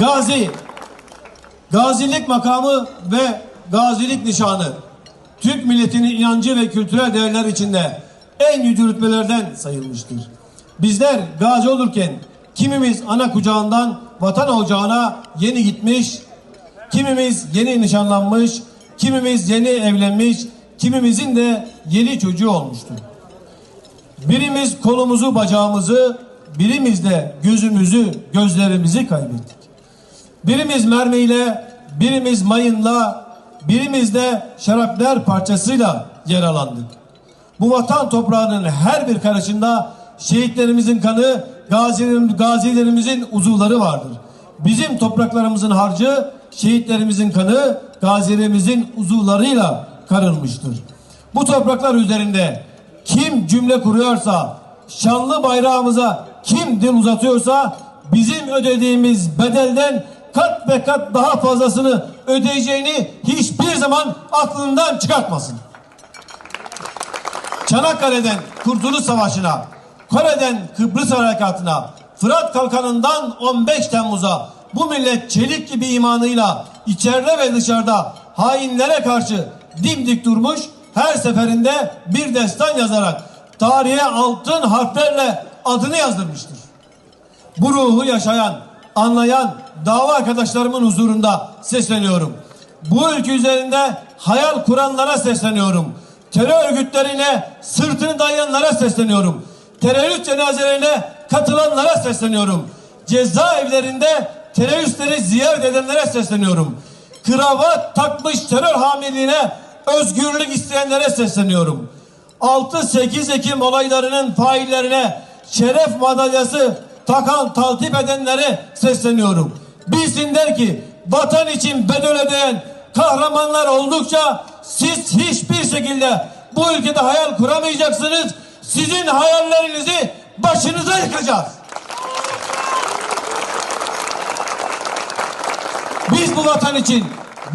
Gazi, gazilik makamı ve gazilik nişanı Türk milletinin inancı ve kültürel değerler içinde en yüce rütbelerden sayılmıştır. Bizler gazi olurken kimimiz ana kucağından vatan ocağına yeni gitmiş, kimimiz yeni nişanlanmış, kimimiz yeni evlenmiş, kimimizin de yeni çocuğu olmuştur. Birimiz kolumuzu, bacağımızı, birimiz de gözümüzü, gözlerimizi kaybettik. Birimiz mermiyle, birimiz mayınla, birimiz de şarapnel parçasıyla yaralandık. Bu vatan toprağının her bir karışında şehitlerimizin kanı, gazilerim- gazilerimizin uzuvları vardır. Bizim topraklarımızın harcı, şehitlerimizin kanı, gazilerimizin uzuvlarıyla karılmıştır. Bu topraklar üzerinde kim cümle kuruyorsa, şanlı bayrağımıza kim dil uzatıyorsa bizim ödediğimiz bedelden kat ve kat daha fazlasını ödeyeceğini hiçbir zaman aklından çıkartmasın. Çanakkale'den Kurtuluş Savaşı'na, Kore'den Kıbrıs Harekatı'na, Fırat Kalkanı'ndan 15 Temmuz'a bu millet çelik gibi imanıyla içeride ve dışarıda hainlere karşı dimdik durmuş, her seferinde bir destan yazarak tarihe altın harflerle adını yazdırmıştır. Bu ruhu yaşayan, anlayan dava arkadaşlarımın huzurunda sesleniyorum. Bu ülke üzerinde hayal kuranlara sesleniyorum. Terör örgütlerine sırtını dayayanlara sesleniyorum. Terörist cenazelerine katılanlara sesleniyorum. Cezaevlerinde teröristleri ziyaret edenlere sesleniyorum. Kravat takmış terör hamiliğine özgürlük isteyenlere sesleniyorum. 6-8 Ekim olaylarının faillerine şeref madalyası takan taltip edenlere sesleniyorum. Bilsinler ki vatan için bedel ödeyen kahramanlar oldukça siz hiçbir şekilde bu ülkede hayal kuramayacaksınız. Sizin hayallerinizi başınıza yıkacağız. Biz bu vatan için